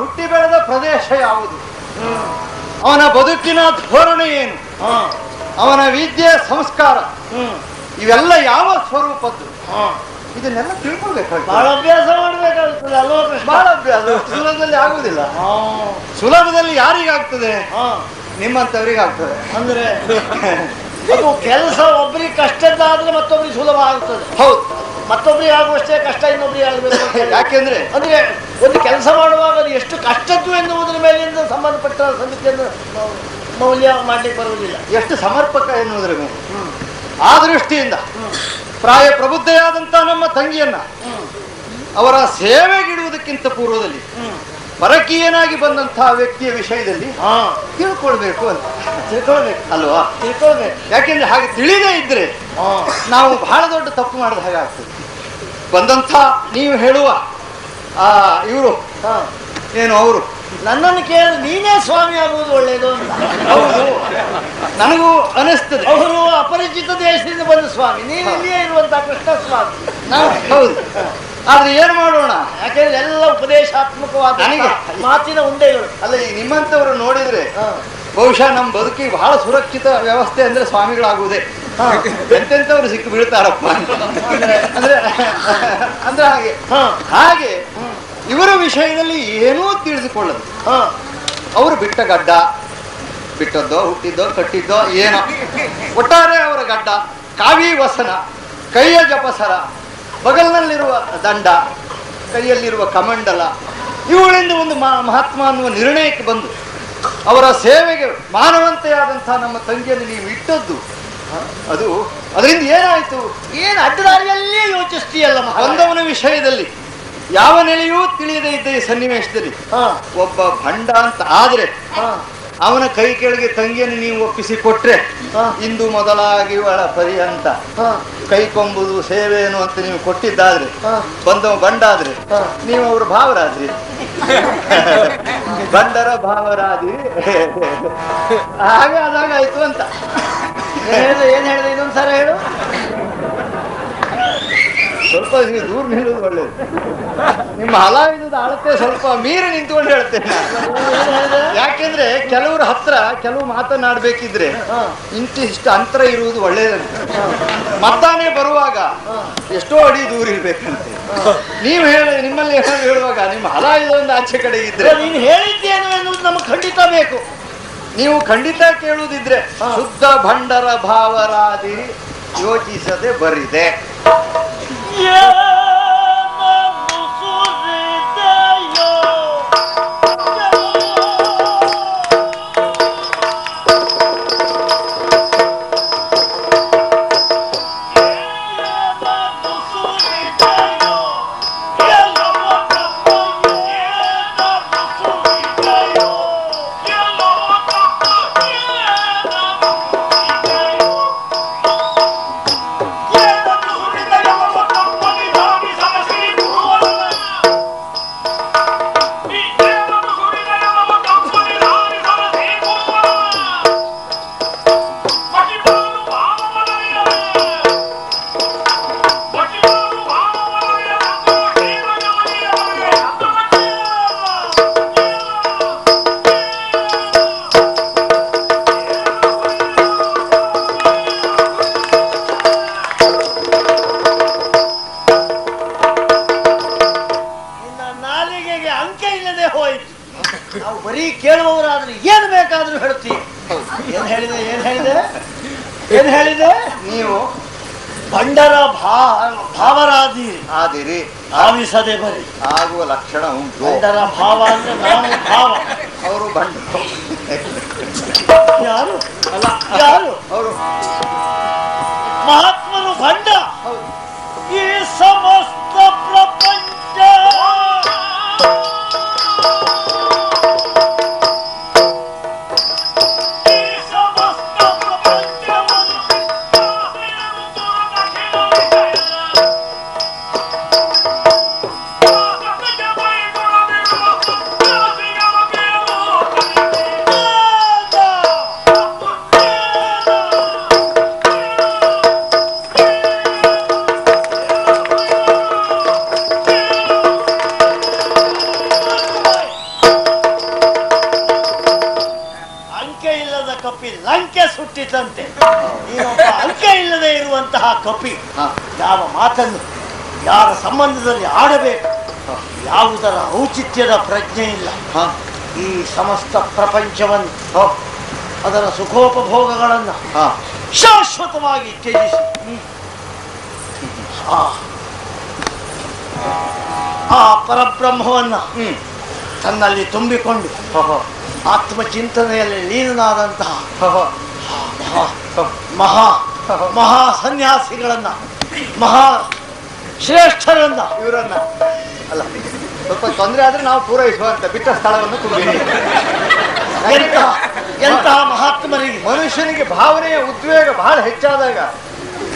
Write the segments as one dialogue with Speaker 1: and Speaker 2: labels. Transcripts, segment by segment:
Speaker 1: ಹುಟ್ಟಿ ಬೆಳೆದ ಪ್ರದೇಶ ಯಾವುದು? ಅವನ ಬದುಕಿನ ಧೋರಣೆ ಏನು? ಅವನ ವಿದ್ಯೆ ಸಂಸ್ಕಾರ? ಇವೆಲ್ಲ ಯಾವ ಸ್ವರೂಪದ್ದು? ಇದನ್ನೆಲ್ಲ ತಿಳ್ಕೊಳ್ಬೇಕಾಗ್ತದೆ.
Speaker 2: ಬಹಳ ಅಭ್ಯಾಸ ಮಾಡ್ಬೇಕಾಗ್ತದೆ ಅಲ್ವಾ ಕೃಷ್ಣ?
Speaker 1: ಬಹಳ ಅಭ್ಯಾಸ. ಸುಲಭದಲ್ಲಿ ಆಗುದಿಲ್ಲ. ಸುಲಭದಲ್ಲಿ ಯಾರಿಗಾಗ್ತದೆ? ನಿಮ್ಮಂತವ್ರಿಗೆ ಆಗ್ತದೆ
Speaker 2: ಅಂದ್ರೆ? ಅದು ಕೆಲಸ ಒಬ್ರಿಗೆ ಕಷ್ಟದ್ದಾದ್ರೆ ಮತ್ತೊಬ್ರಿಗೆ ಸುಲಭ ಆಗ್ತದೆ.
Speaker 1: ಹೌದು.
Speaker 2: ಮತ್ತೊಬ್ರಿಗೆ ಆಗುವಷ್ಟೇ ಕಷ್ಟ ಇನ್ನೊಬ್ರಿಗೆ ಆಗಬೇಕು.
Speaker 1: ಯಾಕೆಂದ್ರೆ
Speaker 2: ಅಂದ್ರೆ ಒಂದು ಕೆಲಸ ಮಾಡುವಾಗ ಅದು ಎಷ್ಟು ಕಷ್ಟದ್ದು ಎನ್ನುವುದರ ಮೇಲಿಂದ ಸಂಬಂಧಪಟ್ಟ ಸಮಿತಿಯನ್ನು ಮೌಲ್ಯ ಮಾಡ್ಲಿಕ್ಕೆ ಬರುವುದಿಲ್ಲ.
Speaker 1: ಎಷ್ಟು ಸಮರ್ಪಕ ಎನ್ನುವುದರ ಮೇಲೆ. ಆ ದೃಷ್ಟಿಯಿಂದ ಪ್ರಾಯ ಪ್ರಬುದ್ಧೆಯಾದಂತಹ ನಮ್ಮ ತಂಗಿಯನ್ನ ಅವರ ಸೇವೆಗಿಡುವುದಕ್ಕಿಂತ ಪೂರ್ವದಲ್ಲಿ ಪರಕೀಯನಾಗಿ ಬಂದಂತಹ ವ್ಯಕ್ತಿಯ ವಿಷಯದಲ್ಲಿ
Speaker 2: ಹಾ.
Speaker 1: ತಿಳ್ಕೊಳ್ಬೇಕು ಅಂತ.
Speaker 2: ತಿಳ್ಕೊಳ್ಬೇಕು.
Speaker 1: ಅಲ್ವಾ?
Speaker 2: ತಿಳ್ಕೊಳ್ಬೇಕು.
Speaker 1: ಯಾಕೆಂದ್ರೆ ಹಾಗೆ ತಿಳಿದೇ ಇದ್ರೆ ನಾವು ಬಹಳ ದೊಡ್ಡ ತಪ್ಪು ಮಾಡಿದ ಹಾಗೆ ಆಗ್ತದೆ. ಬಂದಂಥ ನೀವು ಹೇಳುವ ಆ ಇವರು
Speaker 2: ಹಾ.
Speaker 1: ಏನು ಅವರು.
Speaker 2: ನನ್ನನ್ನು ಕೇಳಿ ನೀನೇ ಸ್ವಾಮಿ ಆಗುವುದು ಒಳ್ಳೆಯದು ಅಂತ.
Speaker 1: ಹೌದು. ನನಗೂ ಅನಿಸ್ತದೆ.
Speaker 2: ಅವರು ಅಪರಿಚಿತ ದೇಶದಿಂದ ಬಂದ ಸ್ವಾಮಿ. ನೀನು ಇಲ್ಲಿಯೇ ಇರುವಂತಹ ಕೃಷ್ಣ ಸ್ವಾಮಿ.
Speaker 1: ನಾವು ಹೌದು. ಆದ್ರೆ ಏನು ಮಾಡೋಣ?
Speaker 2: ಯಾಕೆಂದ್ರೆ ಎಲ್ಲ ಉಪದೇಶಾತ್ಮಕವಾದ
Speaker 1: ನನಗೆ
Speaker 2: ಮಾತಿನ ಉಂಡೆಗಳು.
Speaker 1: ಅಲ್ಲ ಈ ನಿಮ್ಮಂತವರು ನೋಡಿದ್ರೆ
Speaker 2: ಹಾ.
Speaker 1: ಬಹುಶಃ ನಮ್ಮ ಬದುಕಿ ಬಹಳ ಸುರಕ್ಷಿತ ವ್ಯವಸ್ಥೆ ಅಂದ್ರೆ ಸ್ವಾಮಿಗಳಾಗುವುದೇ. ಎಂತೆಂಥವ್ರು ಸಿಕ್ಕಿ ಬೀಳ್ತಾರಪ್ಪ. ಅಂದ್ರೆ ಅಂದ್ರೆ ಹಾಗೆ. ಹಾಗೆ ಇವರ ವಿಷಯದಲ್ಲಿ ಏನೂ ತಿಳಿದುಕೊಳ್ಳದು.
Speaker 2: ಹಾ.
Speaker 1: ಅವರು ಬಿಟ್ಟ ಗಡ್ಡ ಬಿಟ್ಟದ್ದೋ ಹುಟ್ಟಿದ್ದೋ ಕಟ್ಟಿದ್ದೋ ಏನೋ. ಒಟ್ಟಾರೆ ಅವರ ಗಡ್ಡ ಕಾವಿ ವಸನ ಕೈಯ ಜಪಸರ ಬಗಲ್ನಲ್ಲಿರುವ ದಂಡ ಕೈಯಲ್ಲಿರುವ ಕಮಂಡಲ ಇವುಗಳಿಂದ ಒಂದು ಮಹಾತ್ಮ ಅನ್ನುವ ನಿರ್ಣಯಕ್ಕೆ ಬಂದು ಅವರ ಸೇವೆಗೆ ಮಾನವಂತೆಯಾದಂತಹ ನಮ್ಮ ತಂಗಿಯನ್ನು ನೀವು ಇಟ್ಟದ್ದು. ಅದು ಅದರಿಂದ ಏನಾಯ್ತು?
Speaker 2: ಏನು ಅಡ್ಡದಾರಿಯಲ್ಲೇ ಯೋಚಿಸ್ತೀಯಲ್ಲ
Speaker 1: ಬಂದವನ ವಿಷಯದಲ್ಲಿ ಯಾವ ನೆಲೆಯೂ ತಿಳಿಯದೇ ಇದ್ದ ಈ ಸನ್ನಿವೇಶದಲ್ಲಿ ಒಬ್ಬ ಭಂಡ ಅಂತ ಆದ್ರೆ ಅವನ ಕೈ ಕೆಳಗೆ ತಂಗಿಯನ್ನು ನೀವು ಒಪ್ಪಿಸಿ ಕೊಟ್ರೆ. ಇಂದು ಮೊದಲಾಗಿ ಒಳ ಪರಿ
Speaker 2: ಅಂತ.
Speaker 1: ಕೈ ಕೊಂಬುದು ಸೇವೆಯನ್ನು ಅಂತ ನೀವು ಕೊಟ್ಟಿದ್ದಾದ್ರೆ ಬಂದವ ಬಂಡಾದ್ರೆ. ನೀವು ಅವರು ಭಾವರಾದ್ರಿ. ಬಂಡರ ಭಾವರಾದಿ. ಹಾಗೆ ಆದಾಗ ಆಯ್ತು ಅಂತ.
Speaker 2: ಏನ್ ಹೇಳಿದೆ ಏನ್ ಹೇಳಿದೆ ಇನ್ನೊಂದ್ ಸಲ ಹೇಳು.
Speaker 1: ಸ್ವಲ್ಪ ದೂರ ನಿಲ್ಲುದು ಒಳ್ಳೇದು. ನಿಮ್ಮ ಹಲಾವಿದ ಅಳತೆ ಸ್ವಲ್ಪ ಮೀರಿ ನಿಂತ್ಕೊಂಡು ಹೇಳ್ತೇನೆ ಯಾಕೆಂದ್ರೆ ಕೆಲವ್ರ ಹತ್ರ ಕೆಲವು ಮಾತನಾಡ್ಬೇಕಿದ್ರೆ ಇಂತಿಷ್ಟು ಅಂತರ ಇರುವುದು ಒಳ್ಳೇದಂತೆ ಮತ್ತಾನೆ ಬರುವಾಗ ಎಷ್ಟೋ ಅಡಿ ದೂರ ಇರ್ಬೇಕಂತೆ. ನೀವು ಹೇಳಿ ನಿಮ್ಮಲ್ಲಿ ಏನಾದ್ರು ಹೇಳುವಾಗ ನಿಮ್ಮ ಹಲಾವಿದ ಒಂದು ಆಚೆ ಕಡೆ ಇದ್ರೆ
Speaker 2: ನೀನು ಹೇಳಿದ್ದೇನು ಎನ್ನುವುದು ನಮಗೆ ಖಂಡಿತ ಬೇಕು.
Speaker 1: ನೀವು ಖಂಡಿತ ಕೇಳುವುದಿದ್ರೆ ಶುದ್ಧ ಭಂಡರ ಭಾವರಾದಿ ಯೋಚಿಸದೆ ಬರಿದೆ.
Speaker 2: ನಿನ್ನ ಭಂಡರ ಭಾ ಭಾವರಾದಿ
Speaker 1: ಆದಿರಿ
Speaker 2: ಭಾವಿಸದೆ ಬರಿ
Speaker 1: ಆಗುವ ಲಕ್ಷಣ ಉಂಟು.
Speaker 2: ಭಂಡರ ಭಾವ ಅಂದ್ರೆ ನಾವು ಭಾವ.
Speaker 1: ಅವರು ಬಂಡ
Speaker 2: ಯಾರು? ಅಲ್ಲ. ಯಾರು?
Speaker 1: ಅವರು.
Speaker 2: ಮಹಾತ್ಮನು ಭಂಡ ಸುಟ್ಟಿತಂತೆ ಅಂಕ ಅಂಕೆ ಇಲ್ಲದೆ ಇರುವಂತಹ ಕಪಿ ಯಾವ ಮಾತನ್ನು ಯಾರ ಸಂಬಂಧದಲ್ಲಿ ಆಡಬೇಕು ಯಾವುದರ ಔಚಿತ್ಯದ ಪ್ರಜ್ಞೆ ಇಲ್ಲ. ಈ ಸಮಸ್ತ ಪ್ರಪಂಚವನ್ನು ಅದರ ಸುಖೋಪಭೋಗಗಳನ್ನು ಶಾಶ್ವತವಾಗಿ ತ್ಯಜಿಸಿ. ಆ ಪರಬ್ರಹ್ಮವನ್ನು ಪರಬ್ರಹ್ಮವನ್ನ
Speaker 1: ಹ್ಮ್.
Speaker 2: ತನ್ನಲ್ಲಿ ತುಂಬಿಕೊಂಡು ಆತ್ಮಚಿಂತನೆಯಲ್ಲಿ ಲೀನನಾದಂತಹ ಮಹಾ ಮಹಾ ಮಹಾ ಸನ್ಯಾಸಿಗಳನ್ನ ಮಹಾ ಶ್ರೇಷ್ಠರನ್ನ.
Speaker 1: ಇವರನ್ನ. ಅಲ್ಲ ಸ್ವಲ್ಪ ತೊಂದರೆ ಆದ್ರೆ ನಾವು ಪೂರೈಸುವಂತ ಬಿಟ್ಟ ಸ್ಥಳವನ್ನು ತುಂಬಿ.
Speaker 2: ಎಂತಹ ಮಹಾತ್ಮರಿಗೆ.
Speaker 1: ಮನುಷ್ಯನಿಗೆ ಭಾವನೆಯ ಉದ್ವೇಗ ಬಹಳ ಹೆಚ್ಚಾದಾಗ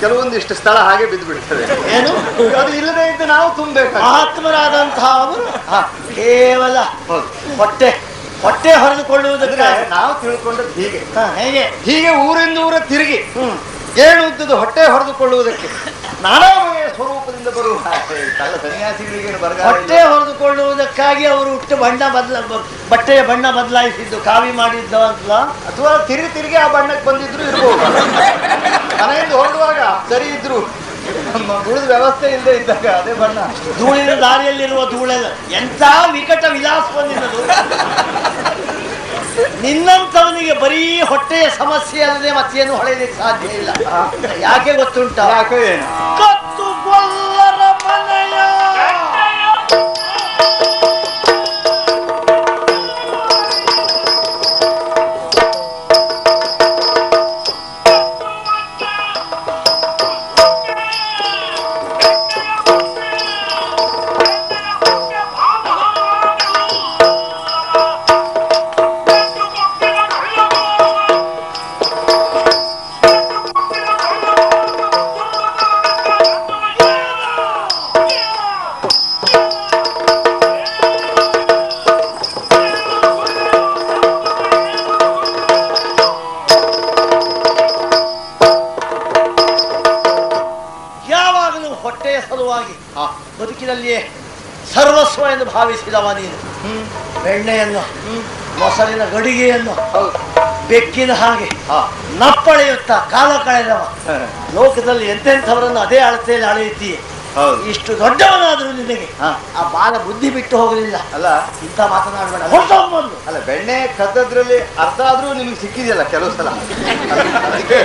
Speaker 1: ಕೆಲವೊಂದಿಷ್ಟು ಸ್ಥಳ ಹಾಗೆ ಬಿದ್ದು ಬಿಡ್ತದೆ
Speaker 2: ಏನು?
Speaker 1: ಅದು ಇಲ್ಲದೆ ಇದ್ದು ನಾವು ತುಂಬಬೇಕು
Speaker 2: ಮಹಾತ್ಮರಾದಂತಹ ಅವರು ಕೇವಲ ಹೊಟ್ಟೆ ಹೊಟ್ಟೆ ಹೊರೆದುಕೊಳ್ಳುವುದಕ್ಕೆ
Speaker 1: ನಾವು ತಿಳ್ಕೊಂಡದ್ದು ಹೀಗೆ.
Speaker 2: ಹೇಗೆ?
Speaker 1: ಹೀಗೆ ಊರಿಂದ ಊರ ತಿರುಗಿ ಏನು ಉದ್ದದ ಹೊಟ್ಟೆ ಹೊಡೆದುಕೊಳ್ಳುವುದಕ್ಕೆ ನಾನಾ ಬಗೆಯ ಸ್ವರೂಪದಿಂದ ಬರುವ ಸನ್ಯಾಸಿಗಳಿಗೆ
Speaker 2: ಹೊಟ್ಟೆ ಹೊರೆದುಕೊಳ್ಳುವುದಕ್ಕಾಗಿ ಅವರು ಹುಟ್ಟು ಬಣ್ಣ ಬದಲ ಬಟ್ಟೆಯ ಬಣ್ಣ ಬದಲಾಯಿಸಿದ್ದು ಕಾವಿ ಮಾಡಿದ್ದು ಅಂತ
Speaker 1: ಅಥವಾ ತಿರುಗಿ ತಿರುಗಿ ಆ ಬಣ್ಣಕ್ಕೆ ಬಂದಿದ್ರು ಇರ್ಬೋದು. ಮನೆಯಿಂದ ಹೊರಡುವಾಗ ಸರಿ ಇದ್ರು. ಉಳಿದ ವ್ಯವಸ್ಥೆ ಇಲ್ಲದೆ ಇದ್ದಾಗ ಅದೇ ಬಣ್ಣ.
Speaker 2: ಧೂಳಿನ ದಾರಿಯಲ್ಲಿರುವ ಧೂಳೆಲ್ಲ ಎಂತ ವಿಕಟ ವಿಲಾಸ ಬಂದಿರೋದು ನಿನ್ನಂತವನಿಗೆ ಬರೀ ಹೊಟ್ಟೆಯ ಸಮಸ್ಯೆ ಅಲ್ಲದೆ ಮತ್ತೇನು ಹೊಳೆಯಲಿಕ್ಕೆ ಸಾಧ್ಯ ಇಲ್ಲ. ಯಾಕೆ ಗೊತ್ತುಂಟ?
Speaker 1: ಯಾಕೆ ಏನು?
Speaker 2: ಕತ್ತು
Speaker 1: ಹೌದು.
Speaker 2: ಬೆಕ್ಕಿನ ಹಾಗೆ ನಪ್ಪಳೆಯುತ್ತ ಕಾಲ ಕಳೆದವ. ಲೋಕದಲ್ಲಿ ಎಂತೆಂಥವರನ್ನು ಅದೇ ಅಳತೆಯಲ್ಲಿ ಅಳೆಯುತ್ತೀಯ? ಇಷ್ಟು ದೊಡ್ಡವನಾದರೂ ನಿನಗೆ ಆ ಬಾಲ ಬುದ್ಧಿ ಬಿಟ್ಟು ಹೋಗಲಿಲ್ಲ.
Speaker 1: ಅಲ್ಲ.
Speaker 2: ಇಂಥ ಮಾತನಾಡಬೇಡ ಹೊರಟೊಂಬಂದು
Speaker 1: ಅಲ್ಲ ಬೆಣ್ಣೆ ಕದ್ದದ್ರಲ್ಲಿ ಅರ್ಥ ಆದ್ರೂ ನಿಮಗೆ ಸಿಕ್ಕಿದೆಯಲ್ಲ ಕೆಲವು ಸಲ. ಅದಕ್ಕೆ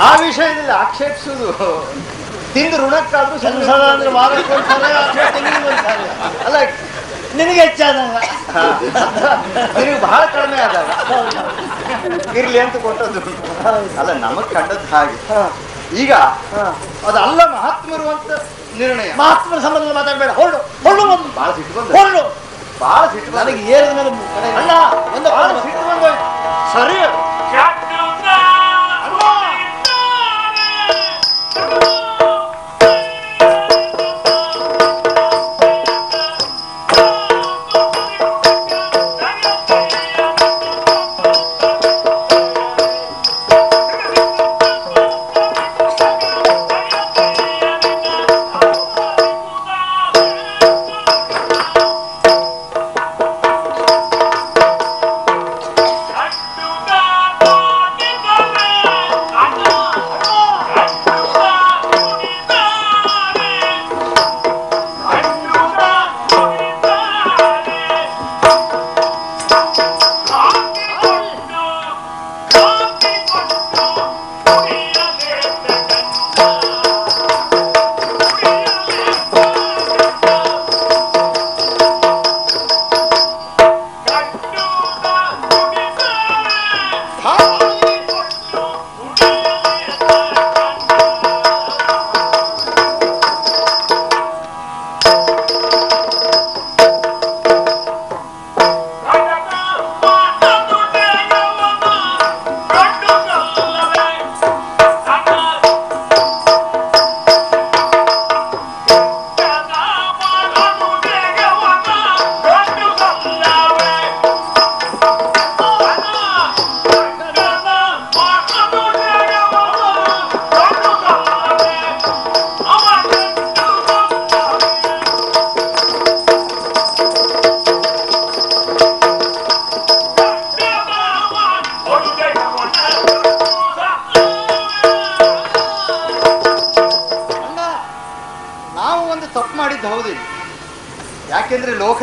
Speaker 1: ಆ ವಿಷಯದಲ್ಲಿ ಆಕ್ಷೇಪಿಸುದು ತಿಂದು ಋಣಕ್ಕಾದ್ರೂ
Speaker 2: ಸಲ ಅಂದ್ರೆ
Speaker 1: ಅಲ್ಲ
Speaker 2: ನಿನಗೆ ಹೆಚ್ಚಾದಾಗ
Speaker 1: ನಿನಗೆ ಬಹಳ ಕಡಿಮೆ ಆದಾಗ. ಇರ್ಲಿ ಅಂತ ಕೊಟ್ಟದ್ದು. ಅಲ್ಲ ನಮಗ್ ಕಂಡದ್ದು ಹಾಗೆ. ಈಗ. ಅದಲ್ಲ ಮಹಾತ್ಮರು ಅಂತ ನಿರ್ಣಯ.
Speaker 2: ಮಹಾತ್ಮರ ಸಂಬಂಧ ಮಾತಾಡಬೇಡ. ಹೊರಡು ಹೊರಡು
Speaker 1: ಬಹಳ ಸಿಟ್ಟು ಬಂದು.
Speaker 2: ಹೊರಡು.
Speaker 1: ಬಹಳ ಸಿಟ್ಟು
Speaker 2: ನನಗೆ ಏರಿದ ಮೇಲೆ
Speaker 1: ಅಲ್ಲ ಒಂದು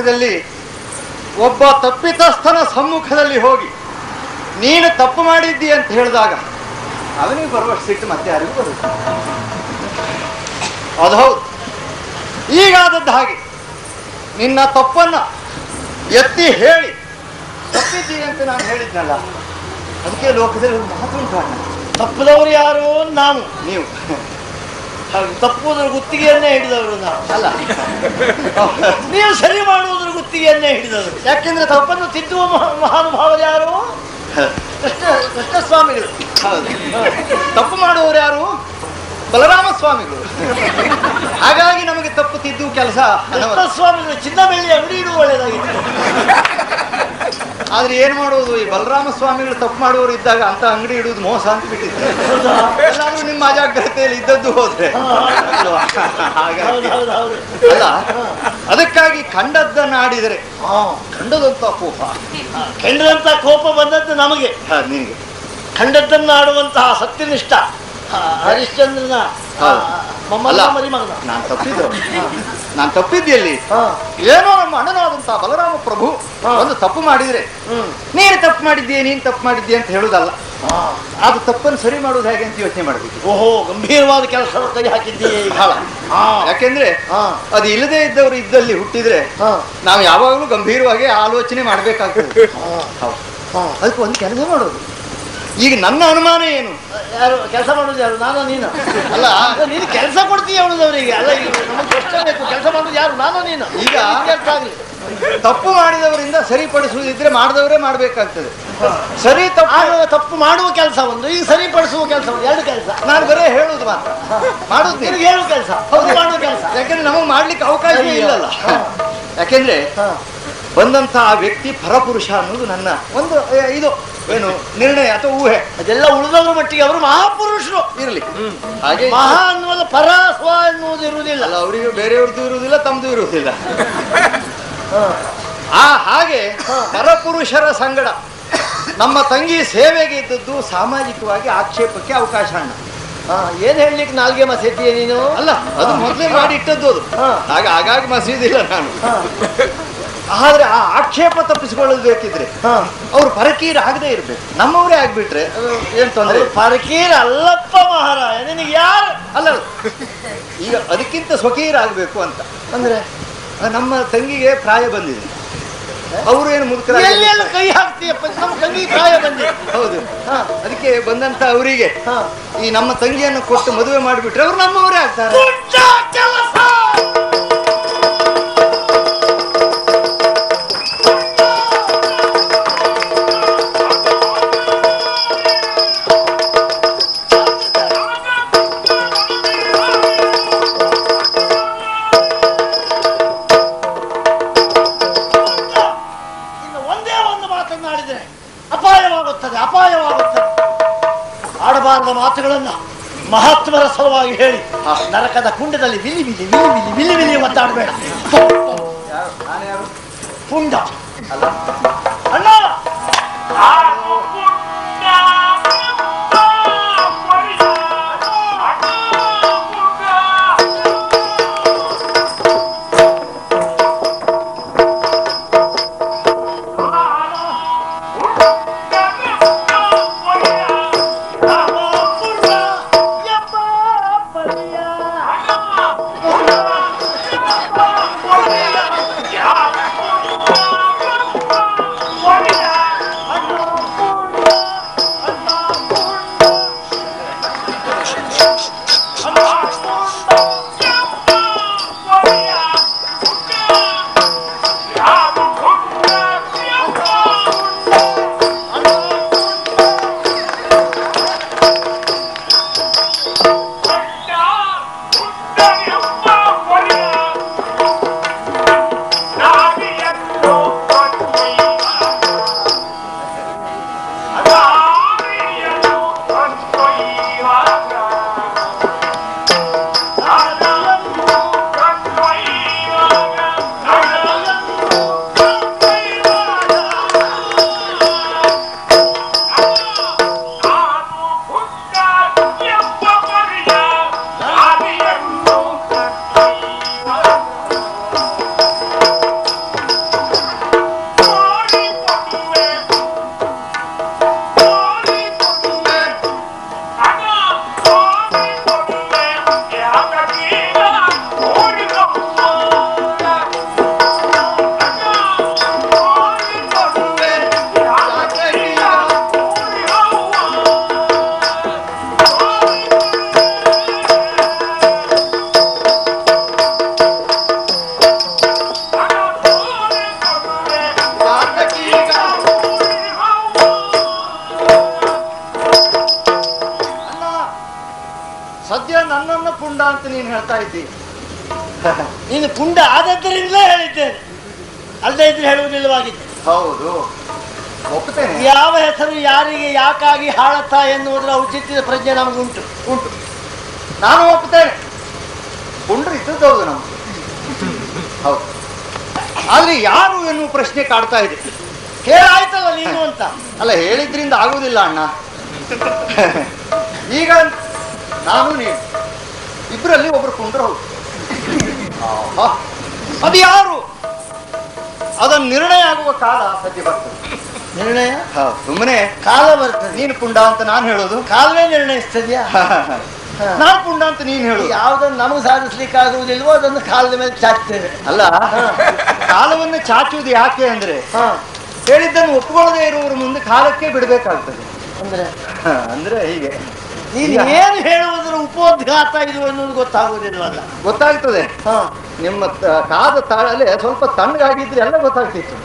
Speaker 1: ಯಾಕೆಂದ್ರೆ ಲೋಕದಲ್ಲಿ ಒಬ್ಬ ತಪ್ಪಿತಸ್ಥನ ಸಮ್ಮುಖದಲ್ಲಿ ಹೋಗಿ, ನೀನು ತಪ್ಪು ಮಾಡಿದ್ದಿ ಅಂತ ಹೇಳಿದಾಗ ಅವನಿಗೆ ಬರುವಷ್ಟು ಸಿಟ್ಟು ಮತ್ತೆ ಯಾರಿಗೂ ಬರುತ್ತೆ ಅದು ಹೌದು. ಈಗಾದದ್ದು ಹಾಗೆ. ನಿನ್ನ ತಪ್ಪನ್ನ ಎತ್ತಿ ಹೇಳಿ ತಪ್ಪಿದ್ದಿ ಅಂತ ನಾನು ಹೇಳಿದ್ನಲ್ಲ, ಅದಕ್ಕೆ ಲೋಕದಲ್ಲಿ ಒಂದು ಮಾತು ಉಂಟು.
Speaker 2: ತಪ್ಪದವರು ಯಾರು? ನಾವು
Speaker 1: ನೀವು.
Speaker 2: ತಪ್ಪುವುದರ ಗುತ್ತಿಗೆಯನ್ನೇ ಹಿಡಿದವರು ನಾವು.
Speaker 1: ಅಲ್ಲ.
Speaker 2: ನೀವು ಸರಿ ಮಾಡುವುದರ ಗುತ್ತಿಗೆಯನ್ನೇ ಹಿಡಿದವರು.
Speaker 1: ಯಾಕೆಂದ್ರೆ ತಪ್ಪು
Speaker 2: ತಪ್ಪನ್ನು ತಿದ್ದುವ ಮಹಾನುಭಾವ ಮಹಾನುಭಾವರು ಯಾರು? ಕೃಷ್ಣ ಕೃಷ್ಣ ಸ್ವಾಮಿಗಳು
Speaker 1: ಹೌದು. ತಪ್ಪು ಮಾಡುವವರು ಯಾರು? ಬಲರಾಮ ಸ್ವಾಮಿಗಳು. ಹಾಗಾಗಿ ನಮಗೆ ತಪ್ಪು ತಿದ್ದು ಕೆಲಸ.
Speaker 2: ಕೃಷ್ಣ ಸ್ವಾಮಿಗಳು ಚಿನ್ನ ಬೆಳ್ಳಿ ಅಂಗಡಿ ಇಡುವ ಒಳ್ಳೆಯದಾಗಿತ್ತು
Speaker 1: ಆದ್ರೆ ಏನ್ ಮಾಡುವುದು? ಈ ಬಲರಾಮ ಸ್ವಾಮಿಗಳು ತಪ್ಪು ಮಾಡುವವರು ಇದ್ದಾಗ ಅಂತ ಅಂಗಡಿ ಇಡುವುದು ಮೋಸ ಅಂತ ಬಿಟ್ಟಿದ್ರೆ.
Speaker 2: ಹೌದಾ?
Speaker 1: ಎಲ್ಲಾದ್ರೂ ನಿಮ್ಮ ಅಜಾಗ್ರತೆಯಲ್ಲಿ ಇದ್ದದ್ದು ಹೋದ್ರೆ.
Speaker 2: ಹೌದು
Speaker 1: ಹಾಗಾಗಿ ಅಲ್ಲ ಅದಕ್ಕಾಗಿ ಕಂಡದ್ದನ್ನ ಆಡಿದರೆ. ಕಂಡದಂತ ಕೋಪ.
Speaker 2: ಕಂಡದಂತ ಕೋಪ ಬಂದದ್ದು ನಮಗೆ.
Speaker 1: ನಿನಗೆ.
Speaker 2: ಖಂಡದ್ದನ್ನ ಆಡುವಂತಹ ಸತ್ಯನಿಷ್ಠ. ಹರಿಶ್ಚಂದ್ರನ
Speaker 1: ನಾನ್ ತಪ್ಪಿದ್ದು ನಾನ್ ತಪ್ಪಿದ್ದಲ್ಲಿ
Speaker 2: ಹಾ.
Speaker 1: ಏನೋ ನಮ್ಮ ಅಣ್ಣನಾದಂತ ಬಲರಾಮ ಪ್ರಭು. ಒಂದು ತಪ್ಪು ಮಾಡಿದ್ರೆ. ನೀನು ತಪ್ಪು ಮಾಡಿದ್ದೀಯ ನೀನು ತಪ್ಪು ಮಾಡಿದ್ದೀಯ ಅಂತ ಹೇಳುದಲ್ಲ. ಅದು ತಪ್ಪನ್ನು ಸರಿ ಮಾಡುದು ಹೇಗೆ ಅಂತ ಯೋಚನೆ ಮಾಡಬೇಕು
Speaker 2: ಓಹೋ ಗಂಭೀರವಾದ ಕೆಲಸ ಕೈ ಹಾಕಿದ್ದೀಯ ಈಗ.
Speaker 1: ಬಹಳ. ಯಾಕೆಂದ್ರೆ
Speaker 2: ಹಾ.
Speaker 1: ಅದು ಇಲ್ಲದೆ ಇದ್ದವರು ಇದ್ದಲ್ಲಿ ಹುಟ್ಟಿದ್ರೆ
Speaker 2: ಹಾ.
Speaker 1: ನಾವು ಯಾವಾಗಲೂ ಗಂಭೀರವಾಗಿ ಆಲೋಚನೆ ಮಾಡ್ಬೇಕಾಗ್ತದೆ. ಅದಕ್ಕೆ ಒಂದು ಕೆಲಸ ಮಾಡೋದು ಈಗ ನನ್ನ ಅನುಮಾನ ಏನು?
Speaker 2: ಯಾರು ಕೆಲಸ ಮಾಡೋದು ಯಾರು? ನಾನು ನೀನು?
Speaker 1: ಅಲ್ಲ.
Speaker 2: ನೀನು ಕೆಲಸ ಕೊಡ್ತೀಯ ಅವನಿಗೆ ಅಲ್ಲ ಈಗ ನಮಗೆ ಕಷ್ಟ ಬೇಕು. ಕೆಲಸ ಮಾಡೋದು ಯಾರು? ನಾನು ನೀನು?
Speaker 1: ಈಗ
Speaker 2: ಕೆಲಸ ಆಗಲಿ.
Speaker 1: ತಪ್ಪು ಮಾಡಿದವರಿಂದ ಸರಿಪಡಿಸುವುದಿದ್ರೆ ಮಾಡಿದವರೇ ಮಾಡಬೇಕಾಗ್ತದೆ. ಸರಿ ತಪ್ಪು
Speaker 2: ತಪ್ಪು ಮಾಡುವ ಕೆಲಸ ಒಂದು ಈಗ ಸರಿಪಡಿಸುವ ಕೆಲಸ ಒಂದು ಎರಡು ಕೆಲಸ.
Speaker 1: ನಾನು ಬರೇ ಹೇಳುದು ಮಾತ್ರ. ಮಾಡುದು ನೀನು.
Speaker 2: ನಿನಗೆ ಹೇಳುವ ಕೆಲಸ ಹೌದು. ಮಾಡುವ ಕೆಲಸ.
Speaker 1: ಯಾಕೆಂದ್ರೆ ನಮಗೆ ಮಾಡ್ಲಿಕ್ಕೆ
Speaker 2: ಅವಕಾಶ.
Speaker 1: ಇಲ್ಲಲ್ಲ. ಯಾಕೆಂದ್ರೆ. ಬಂದಂತ ಆ ವ್ಯಕ್ತಿ ಪರಪುರುಷ ಅನ್ನೋದು ನನ್ನ ಒಂದು ಇದು ಏನು ನಿರ್ಣಯ ಅಥವಾ ಊಹೆ?
Speaker 2: ಅದೆಲ್ಲ ಉಳಿದವರ ಮಟ್ಟಿಗೆ ಅವರು ಮಹಾಪುರುಷರು.
Speaker 1: ಇರಲಿ. ಹಾಗೆ
Speaker 2: ಮಹಾ ಅನ್ನುವಲ್ಲ ಪರ ಸ್ವ ಎನ್ನುವುದು ಇರುವುದಿಲ್ಲ.
Speaker 1: ಅಲ್ಲ ಅವರಿಗೆ ಬೇರೆಯವ್ರದ್ದು ಇರುವುದಿಲ್ಲ ತಮ್ಮದು ಇರುವುದಿಲ್ಲ. ಆ ಹಾಗೆ ಪರಪುರುಷರ ಸಂಗಡ ನಮ್ಮ ತಂಗಿ ಸೇವೆಗೆ ಇದ್ದದ್ದು ಸಾಮಾಜಿಕವಾಗಿ ಆಕ್ಷೇಪಕ್ಕೆ ಅವಕಾಶ ಅಣ್ಣ.
Speaker 2: ಏನ್ ಹೇಳಲಿಕ್ಕೆ ನಾಲ್ಗೆ ಮಸೀದಿಯ ನೀನು?
Speaker 1: ಅಲ್ಲ ಅದು ಮೊದಲೇ ಮಾಡಿ ಇಟ್ಟದ್ದು ಅದು. ಹಾಗೆ ಹಾಗಾಗಿ ಮಸೀದಿಲ್ಲ ನಾನು.
Speaker 2: ಹಾ.
Speaker 1: ಆದ್ರೆ ಆ ಆಕ್ಷೇಪ ತಪ್ಪಿಸಿಕೊಳ್ಳಲು ಬೇಕಿದ್ರೆ
Speaker 2: ಹಾ.
Speaker 1: ಅವ್ರು ಪರಕೀರ್ ಆಗದೆ ಇರ್ಬೇಕು. ನಮ್ಮವರೇ ಆಗ್ಬಿಟ್ರೆ ಏನ್ ತೊಂದ್ರೆ?
Speaker 2: ಪರಕೀರ್ ಅಲ್ಲಪ್ಪ ಮಹಾರಾಯ ನಿನಗೆ ಯಾರು?
Speaker 1: ಅಲ್ಲ ಈಗ ಅದಕ್ಕಿಂತ ಸ್ವಕೀರ್ ಆಗ್ಬೇಕು ಅಂತ.
Speaker 2: ಅಂದ್ರೆ?
Speaker 1: ನಮ್ಮ ತಂಗಿಗೆ ಪ್ರಾಯ ಬಂದಿದೆ. ಅವರು ಏನು
Speaker 2: ಕೈ ಹಾಕ್ತೀಯಪ್ಪ ನಮ್ಮ ತಂಗಿ ಪ್ರಾಯ ಬಂದಿದೆ.
Speaker 1: ಹೌದು.
Speaker 2: ಹಾ.
Speaker 1: ಅದಕ್ಕೆ ಬಂದಂತ ಅವರಿಗೆ
Speaker 2: ಹಾ.
Speaker 1: ಈ ನಮ್ಮ ತಂಗಿಯನ್ನು ಕೊಟ್ಟು ಮದುವೆ ಮಾಡಿಬಿಟ್ರೆ ಅವ್ರು ನಮ್ಮವರೇ ಆಗ್ತಾರೆ.
Speaker 2: ಮಾತುಗಳನ್ನ ಮಹತ್ವರ ಸಲುವಾಗಿ ಹೇಳಿ. ನರಕದ ಕುಂಡದಲ್ಲಿ ಬಿಲಿ ಬಿಲಿ ಬಿಲಿ ಬಿಲಿ ಬಿಲಿ ಬಿಲಿ ಮಾತಾಡಬೇಡ ಪುಂಡ ಅಣ್ಣ ಪುಂಡ
Speaker 1: ಅಂತ ನೀನು ಹೇಳ್ತಾ ಇದ್ದಿ.
Speaker 2: ನೀನು ಪುಂಡ ಆದದ್ದರಿಂದಲೇ ಹೇಳಿದ್ದೇನೆ ಅಲ್ಲದೆ ಇದ್ರೆ ಹೇಳುವುದಿಲ್ಲವಾಗಿತ್ತು
Speaker 1: ಹೌದು. ಒಪ್ತೇನೆ
Speaker 2: ಯಾವ ಹೆಸರು ಯಾರಿಗೆ ಯಾಕಾಗಿ ಹಾಳತ್ತ ಎನ್ನುವುದರ ಔಚಿತ್ಯದ ಪ್ರಜ್ಞೆ ನಮಗೆ
Speaker 1: ಉಂಟು. ಉಂಟು ನಾನು ಒಪ್ಪುತ್ತೇನೆ. ಪುಂಡ್ರು ಇದ್ದದ್ದು ಹೌದು ನಮ್ಗೆ. ಹೌದು. ಆದ್ರೆ ಯಾರು ಎನ್ನುವ ಪ್ರಶ್ನೆ ಕಾಡ್ತಾ ಇದೆ?
Speaker 2: ಹೇಳಾಯ್ತಲ್ಲ ನೀನು ಅಂತ.
Speaker 1: ಅಲ್ಲ ಹೇಳಿದ್ರಿಂದ ಆಗುವುದಿಲ್ಲ ಅಣ್ಣ. ಈಗ ನಾನು ನೀನು. ಇಬ್ಬರಲ್ಲಿ ಒಬ್ರು ಕುಂಡ್ರು. ಅದು ಯಾರು? ಅದನ್ನು ನಿರ್ಣಯ ಆಗುವ ಕಾಲ ಸದ್ಯ ಬರ್ತದೆ.
Speaker 2: ನಿರ್ಣಯ?
Speaker 1: ಸುಮ್ಮನೆ
Speaker 2: ಕಾಲ ಬರ್ತದೆ.
Speaker 1: ನೀನು ಪುಂಡ ಅಂತ ನಾನು ಹೇಳೋದು.
Speaker 2: ಕಾಲವೇ ನಿರ್ಣಯಿಸ್ತದ್ಯಾ
Speaker 1: ನಾನು ಪುಂಡ ಅಂತ ನೀನು ಹೇಳು
Speaker 2: ಯಾವ್ದನ್ನು ನಮಗೆ ಸಾಧಿಸ್ಲಿಕ್ಕೆ ಆಗುವುದಿಲ್ವೋ ಅದನ್ನು ಕಾಲದ ಮೇಲೆ ಚಾಚ್ತೇವೆ.
Speaker 1: ಅಲ್ಲ ಕಾಲವನ್ನು ಚಾಚುವುದು ಯಾಕೆ ಅಂದ್ರೆ ಹೇಳಿದ್ದನ್ನು ಒಪ್ಕೊಳ್ಳದೆ ಇರುವವರ ಮುಂದೆ ಕಾಲಕ್ಕೆ ಬಿಡಬೇಕಾಗ್ತದೆ.
Speaker 2: ಅಂದ್ರೆ?
Speaker 1: ಅಂದ್ರೆ ಹೀಗೆ.
Speaker 2: ನೀನು ಏನು ಹೇಳುವುದರ ಉಪೋದ್ಘಾತ ಇದು ಅನ್ನೋದು ಗೊತ್ತಾಗುವುದಿಲ್ವಲ್ಲ
Speaker 1: ಗೊತ್ತಾಗ್ತದೆ.
Speaker 2: ಹಾ.
Speaker 1: ನಿಮ್ಮ ಕಾದ ತಾಳಲೆ ಸ್ವಲ್ಪ ತಣ್ಣಗಾಗಿದ್ರೆ ಎಲ್ಲ ಗೊತ್ತಾಗ್ತಿತ್ತು.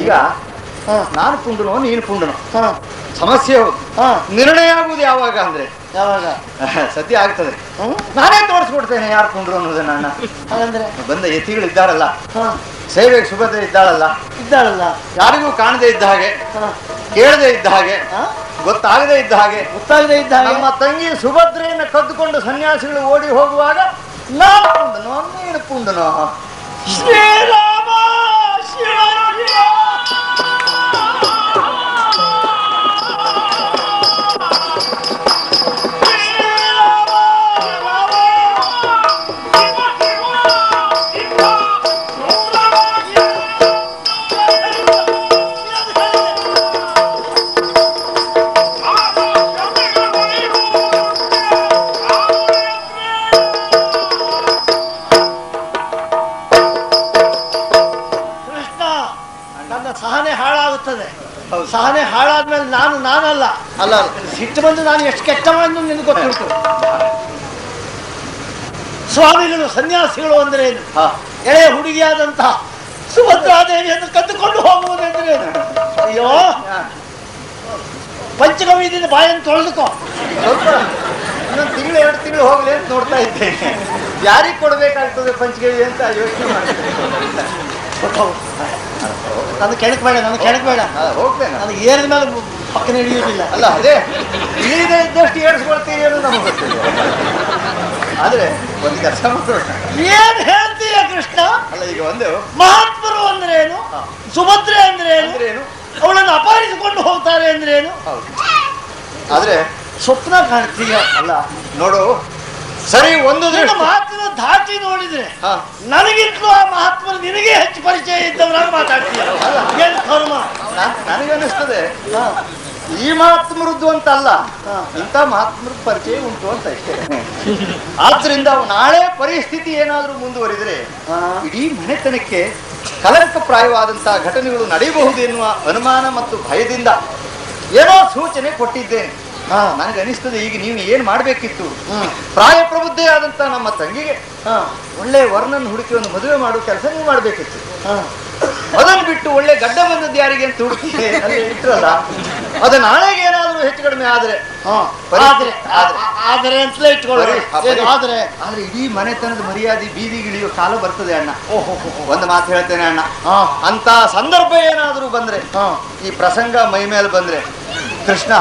Speaker 1: ಈಗ
Speaker 2: ಹಾ.
Speaker 1: ನಾನು ಪುಂಡನೋ ನೀನು ಪುಂಡನೋ.
Speaker 2: ಹಾ.
Speaker 1: ಸಮಸ್ಯೆ ಹೌದು.
Speaker 2: ಹಾ.
Speaker 1: ನಿರ್ಣಯ ಆಗುವುದು ಯಾವಾಗ ಅಂದ್ರೆ
Speaker 2: ಯಾವಾಗ?
Speaker 1: ಸದ್ಯ ಆಗ್ತದೆ. ನಾನೇ ತೋರಿಸ್ಕೊಡ್ತೇನೆ ಯಾರು ಕುಂಡ್ರು ಅನ್ನೋದನ್ನ ಅಣ್ಣ
Speaker 2: ಹಾಗಂದ್ರೆ?
Speaker 1: ಬಂದ ಯತಿಗಳು ಇದ್ದಾರಲ್ಲ ಸೇವೆಗೆ ಸುಭದ್ರೆ ಇದ್ದಾಳಲ್ಲ.
Speaker 2: ಇದ್ದಾಳಲ್ಲ?
Speaker 1: ಯಾರಿಗೂ ಕಾಣದೇ ಇದ್ದ ಹಾಗೆ ಕೇಳದೆ ಇದ್ದ ಹಾಗೆ ಗೊತ್ತಾಗದೆ ಇದ್ದ ಹಾಗೆ
Speaker 2: ಗೊತ್ತಾಗದೆ ಇದ್ದ ಹಾಗೆ?
Speaker 1: ನಮ್ಮ ತಂಗಿ ಸುಭದ್ರೆಯನ್ನು ಕದ್ದುಕೊಂಡು ಸನ್ಯಾಸಿಗಳು ಓಡಿ ಹೋಗುವಾಗ ನಾನು ಕುಂಡನೋ. ನೀನು ಹೌದು.
Speaker 2: ಸಹನೆ ಹಾಳಾದ್ಮೇಲೆ ನಾನು ನಾನಲ್ಲ.
Speaker 1: ಅಲ್ಲ.
Speaker 2: ಸಿಟ್ಟು ಬಂದು ನಾನು ಎಷ್ಟು ಕೆಟ್ಟವ ಎಂದು ನಿನಗೆ ಗೊತ್ತುಂಟು ಸ್ವಾಮಿಗಳು ಸನ್ಯಾಸಿಗಳು ಅಂದ್ರೆ ಏನು?
Speaker 1: ಎಳೆ
Speaker 2: ಎಳೆಯ ಹುಡುಗಿಯಾದಂತಹ ಸುಭದ್ರಾದೇವಿಯನ್ನು ಕದ್ದುಕೊಂಡು ಹೋಗುವುದಂದ್ರೆ? ಅಯ್ಯೋ. ಪಂಚಗವ್ಯದಿಂದ ಬಾಯನ್ನು ತೊಳೆದುಕೋ.
Speaker 1: ಇನ್ನೊಂದು ತಿಂಗಳು ಎರಡು ತಿಂಗಳು ಹೋಗ್ಲಿ ಅಂತ ನೋಡ್ತಾ ಇದ್ದೇನೆ ಯಾರಿಗೆ ಕೊಡಬೇಕಾಗ್ತದೆ ಪಂಚಗವಿ ಅಂತ ಯೋಚನೆ ಮಾಡ್ತೇನೆ
Speaker 2: ನನ್ನ ಕೆಣಕ್ ಬೇಡ ನಾನು ಕೆಣಕ್ ಬೇಡ.
Speaker 1: ಹೋಗ್ತೇನೆ
Speaker 2: ನನಗೆ ಏರಿದ ಮೇಲೆ ಪಕ್ಕನೆ ಹಿಡಿಯುವುದಿಲ್ಲ.
Speaker 1: ಅಲ್ಲ ಅದೇ ಇಳಿದೇ ಇದ್ದಷ್ಟು ಏರಿಸ್ಕೊಳ್ತೀವಿ ಅನ್ನೋದು ನಮಗೆ ಗೊತ್ತಿಲ್ಲ. ಆದ್ರೆ ಒಂದು ಕೆಲಸ
Speaker 2: ಏನ್ ಹೇಳ್ತೀಯ ಕೃಷ್ಣ?
Speaker 1: ಅಲ್ಲ ಈಗ ಒಂದು.
Speaker 2: ಮಹಾತ್ಮರು ಅಂದ್ರೆ ಏನು ಸುಭದ್ರೆ ಅಂದ್ರೆ ಏನು ಅವಳನ್ನು ಅಪಹರಿಸಿಕೊಂಡು ಹೋಗ್ತಾರೆ ಅಂದ್ರೆ ಏನು
Speaker 1: ಆದ್ರೆ
Speaker 2: ಸ್ವಪ್ನ ಕಾಣ್ತೀಯ?
Speaker 1: ಅಲ್ಲ ನೋಡು ಸರಿ ಒಂದು
Speaker 2: ನಿನ್ನ ಮಾತಿನ ಧಾಟಿ ನೋಡಿದ್ರೆ
Speaker 1: ಹಾ.
Speaker 2: ನನಗಿಂತಲೂ ಆ ಮಹತ್ವ ನಿನಗೆ ಹೆಚ್ಚು ಪರಿಚಯ ಇದ್ದವರಾಗ ಮಾತಾಡ್ತೀಯ. ಏನ್ ಕರ್ಮ
Speaker 1: ನಾನ್- ನನಗನ್ನಿಸ್ತದೆ. ಈ ಮಹಾತ್ಮರದ್ದು ಅಂತ ಅಲ್ಲ.
Speaker 2: ಇಂತ
Speaker 1: ಇಂಥ ಮಹಾತ್ಮರ ಪರಿಚಯ ಉಂಟು ಅಂತ ಅಷ್ಟೇ. ಆದ್ರಿಂದ ನಾಳೆ ಪರಿಸ್ಥಿತಿ ಏನಾದ್ರೂ ಮುಂದುವರಿದ್ರೆ. ಇಡೀ ಮನೆತನಕ್ಕೆ ಕಲಂಕಪ್ರಾಯವಾದಂತಹ ಘಟನೆಗಳು ನಡೆಯಬಹುದು ಎನ್ನುವ ಅನುಮಾನ ಮತ್ತು ಭಯದಿಂದ ಏನೋ ಸೂಚನೆ ಕೊಟ್ಟಿದ್ದೇನೆ. ನನಗೆ ಅನಿಸ್ತದೆ ಈಗ ನೀವು ಏನ್ ಮಾಡ್ಬೇಕಿತ್ತು?
Speaker 2: ಪ್ರಾಯ
Speaker 1: ಪ್ರಾಯ ಪ್ರಬುದ್ಧೆಯಾದಂತ ನಮ್ಮ ತಂಗಿಗೆ
Speaker 2: ಹಾ,
Speaker 1: ಒಳ್ಳೆ ವರ್ಣನ್ ಹುಡುಕಿ ಒಂದು ಮದುವೆ ಮಾಡುವ ಕೆಲಸ ನೀವು ಮಾಡ್ಬೇಕಿತ್ತು. ಅದನ್ನು ಬಿಟ್ಟು ಒಳ್ಳೆ ಗಡ್ಡ ಬಂದದ್ದು ಯಾರಿಗೆ ಅಂತ ಹುಡುಕಿ ಅಲ್ಲಿ ಅದು ನಾಳೆಗೆ ಏನಾದ್ರೂ ಹೆಚ್ಚು ಕಡಿಮೆ ಆದ್ರೆ.
Speaker 2: ಆದ್ರೆ ಆದ್ರೆ. ಅಂತಲೇ ಇಟ್ಕೊಳ್ಳಿ ಆದ್ರೆ?
Speaker 1: ಆದ್ರೆ ಇಡೀ ಮನೆತನದ ಮರ್ಯಾದೆ ಬೀದಿಗಿಳಿಯೋ ಕಾಲ ಬರ್ತದೆ ಅಣ್ಣ.
Speaker 2: ಓಹೋ
Speaker 1: ಒಂದು ಮಾತು ಹೇಳ್ತೇನೆ ಅಣ್ಣ. ಅಂತ ಸಂದರ್ಭ ಏನಾದ್ರೂ ಬಂದ್ರೆ ಈ ಪ್ರಸಂಗ ಮೈ ಮೇಲೆ ಬಂದ್ರೆ ಕೃಷ್ಣ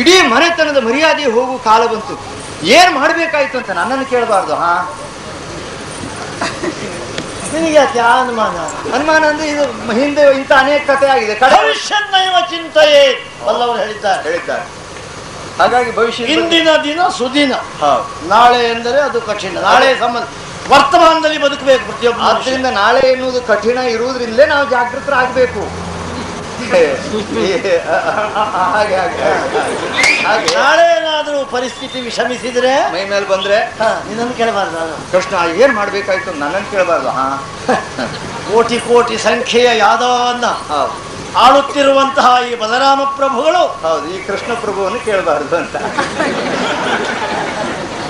Speaker 1: ಇಡೀ ಮನೆತನದ ಮರ್ಯಾದೆ ಹೋಗು ಕಾಲ ಬಂತು. ಏನ್ ಮಾಡ್ಬೇಕಾಯ್ತು ಅಂತ ನನ್ನನ್ನು ಕೇಳಬಾರ್ದು ಹಾ?
Speaker 2: ನಿನಗೆ ಅನುಮಾನ?
Speaker 1: ಅನುಮಾನ ಅಂದ್ರೆ ಇದು ಹಿಂದೆ ಇಂಥ ಅನೇಕ ಕಥೆ ಆಗಿದೆ.
Speaker 2: ಭವಿಷ್ಯನ್ನೈವ ಚಿಂತೆಯೇ ಬಲ್ಲವರು ಹೇಳಿದ್ದಾರೆ.
Speaker 1: ಹೇಳಿದ್ದಾರೆ. ಹಾಗಾಗಿ ಭವಿಷ್ಯ
Speaker 2: ಇಂದಿನ ದಿನ ಸುದಿನ. ನಾಳೆ ಎಂದರೆ ಅದು ಕಠಿಣ. ನಾಳೆ ಸಂಬಂಧ ವರ್ತಮಾನದಲ್ಲಿ ಬದುಕಬೇಕು ಪ್ರತಿಯೊಬ್ಬ ಆದ್ದರಿಂದ
Speaker 1: ಆದ್ರಿಂದ ನಾಳೆ ಎನ್ನುವುದು ಕಠಿಣ ಇರುವುದರಿಂದಲೇ ನಾವು ಜಾಗೃತರಾಗಬೇಕು. ಹಾಗೆ ಹಾಗೆ ಹಾಗೆ
Speaker 2: ನಾಳೆ ಏನಾದರೂ ಪರಿಸ್ಥಿತಿ ವಿಷಮಿಸಿದ್ರೆ?
Speaker 1: ಮೈ ಮೇಲೆ ಬಂದ್ರೆ?
Speaker 2: ಹಾ, ನಿನ್ನನ್ನು ಕೇಳಬಾರ್ದು ನಾನು.
Speaker 1: ಕೃಷ್ಣ ಏನ್ ಮಾಡ್ಬೇಕಾಯ್ತು? ನನ್ನನ್ನು ಕೇಳಬಾರ್ದು ಹಾ?
Speaker 2: ಕೋಟಿ ಕೋಟಿ ಸಂಖ್ಯೆಯ ಯಾದವನ್ನ
Speaker 1: ಹೌದು.
Speaker 2: ಆಳುತ್ತಿರುವಂತಹ ಈ ಬಲರಾಮ ಪ್ರಭುಗಳು.
Speaker 1: ಹೌದು ಈ ಕೃಷ್ಣ ಪ್ರಭುವನ್ನು ಕೇಳಬಾರ್ದು ಅಂತ.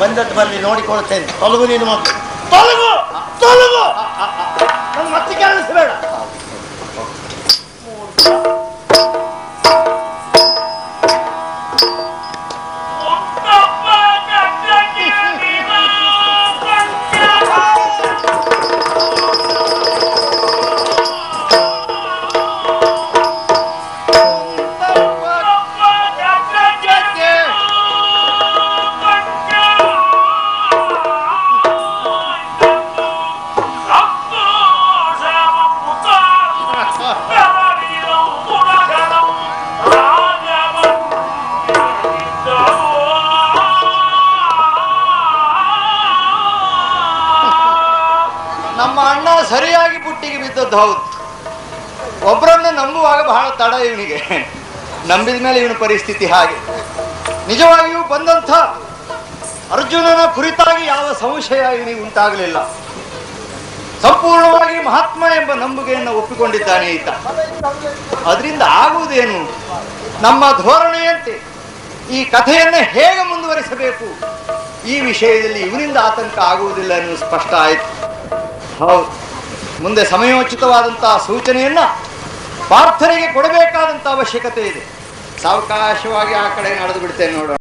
Speaker 2: ಬಂದದ್ದು ಬನ್ನಿ ನೋಡಿಕೊಳ್ತೇನೆ ತೊಲಗು ನೀನು ಮತ್ತೆ ತೊಲಗು! ತೊಲಗು! ಮತ್ತೆ ಕೇಳಿಸಬೇಡ.
Speaker 1: ಹೌದು ಹೌದು. ಒಬ್ಬರನ್ನ ನಂಬುವಾಗ ಬಹಳ ತಡ ಇವನಿಗೆ. ನಂಬಿದ ಮೇಲೆ ಇವನ ಪರಿಸ್ಥಿತಿ ಹಾಗೆ. ನಿಜವಾಗಿಯೂ ಬಂದಂಥ ಅರ್ಜುನನ ಕುರಿತಾಗಿ ಯಾವ ಸಂಶಯ ಇವನಿಗೆ ಉಂಟಾಗಲಿಲ್ಲ. ಸಂಪೂರ್ಣವಾಗಿ ಮಹಾತ್ಮ ಎಂಬ ನಂಬಿಕೆಯನ್ನು ಒಪ್ಪಿಕೊಂಡಿದ್ದಾನೆ ಈತ. ಅದರಿಂದ ಆಗುವುದೇನು? ನಮ್ಮ ಧೋರಣೆಯಂತೆ ಈ ಕಥೆಯನ್ನು ಹೇಗೆ ಮುಂದುವರಿಸಬೇಕು? ಈ ವಿಷಯದಲ್ಲಿ ಇವನಿಂದ ಆತಂಕ ಆಗುವುದಿಲ್ಲ ಎನ್ನುವುದು ಸ್ಪಷ್ಟ ಆಯಿತು. ಹೌದು. ಮುಂದೆ ಸಮಯೋಚಿತವಾದಂತಹ ಸೂಚನೆಯನ್ನ ಪಾರ್ಥರಿಗೆ ಕೊಡಬೇಕಾದಂತ ಅವಶ್ಯಕತೆ ಇದೆ. ಸಾವಕಾಶವಾಗಿ ಆ ಕಡೆ ನಡೆದು ಬಿಡ್ತೇನೆ ನೋಡೋಣ.